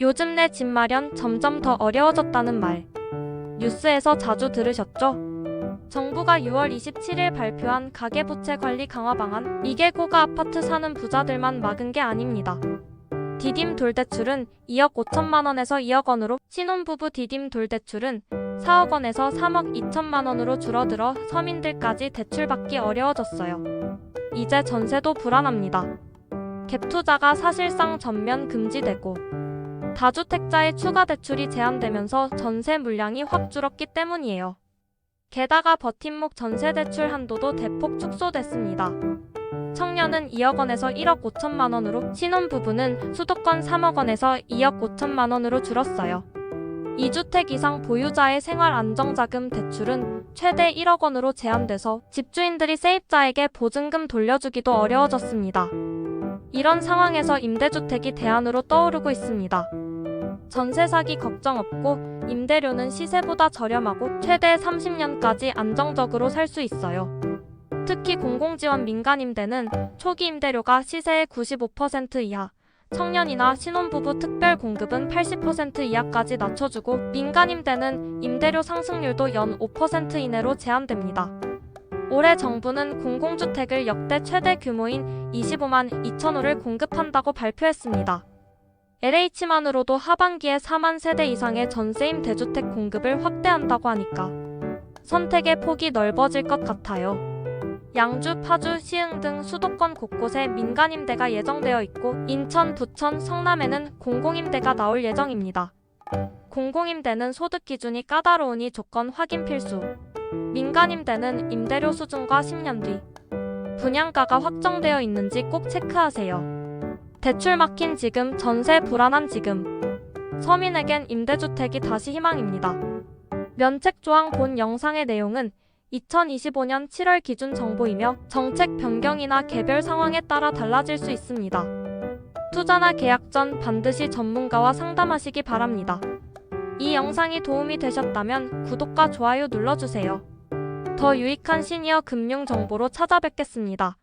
요즘 내 집 마련 점점 더 어려워졌다는 말. 뉴스에서 자주 들으셨죠? 정부가 6월 27일 발표한 가계부채 관리 강화 방안, 이게 고가 아파트 사는 부자들만 막은 게 아닙니다. 디딤 돌대출은 2억 5천만 원에서 2억 원으로, 신혼부부 디딤 돌대출은 4억 원에서 3억 2천만 원으로 줄어들어 서민들까지 대출받기 어려워졌어요. 이제 전세도 불안합니다. 갭 투자가 사실상 전면 금지되고 다주택자의 추가 대출이 제한되면서 전세 물량이 확 줄었기 때문이에요. 게다가 버팀목 전세 대출 한도도 대폭 축소됐습니다. 청년은 2억 원에서 1억 5천만 원으로, 신혼부부는 수도권 3억 원에서 2억 5천만 원으로 줄었어요. 2주택 이상 보유자의 생활 안정자금 대출은 최대 1억 원으로 제한돼서 집주인들이 세입자에게 보증금 돌려주기도 어려워졌습니다. 이런 상황에서 임대주택이 대안으로 떠오르고 있습니다. 전세 사기 걱정 없고 임대료는 시세보다 저렴하고 최대 30년까지 안정적으로 살 수 있어요. 특히 공공지원 민간임대는 초기 임대료가 시세의 95% 이하, 청년이나 신혼부부 특별 공급은 80% 이하까지 낮춰주고 민간임대는 임대료 상승률도 연 5% 이내로 제한됩니다. 올해 정부는 공공주택을 역대 최대 규모인 25만 2천 호를 공급한다고 발표했습니다. LH만으로도 하반기에 4만 세대 이상의 전세임 대주택 공급을 확대한다고 하니까 선택의 폭이 넓어질 것 같아요. 양주, 파주, 시흥 등 수도권 곳곳에 민간임대가 예정되어 있고 인천, 부천, 성남에는 공공임대가 나올 예정입니다. 공공임대는 소득 기준이 까다로우니 조건 확인 필수. 민간임대는 임대료 수준과 10년 뒤 분양가가 확정되어 있는지 꼭 체크하세요. 대출 막힌 지금, 전세 불안한 지금. 서민에겐 임대주택이 다시 희망입니다. 면책 조항 본 영상의 내용은 2025년 7월 기준 정보이며 정책 변경이나 개별 상황에 따라 달라질 수 있습니다. 투자나 계약 전 반드시 전문가와 상담하시기 바랍니다. 이 영상이 도움이 되셨다면 구독과 좋아요 눌러주세요. 더 유익한 시니어 금융 정보로 찾아뵙겠습니다.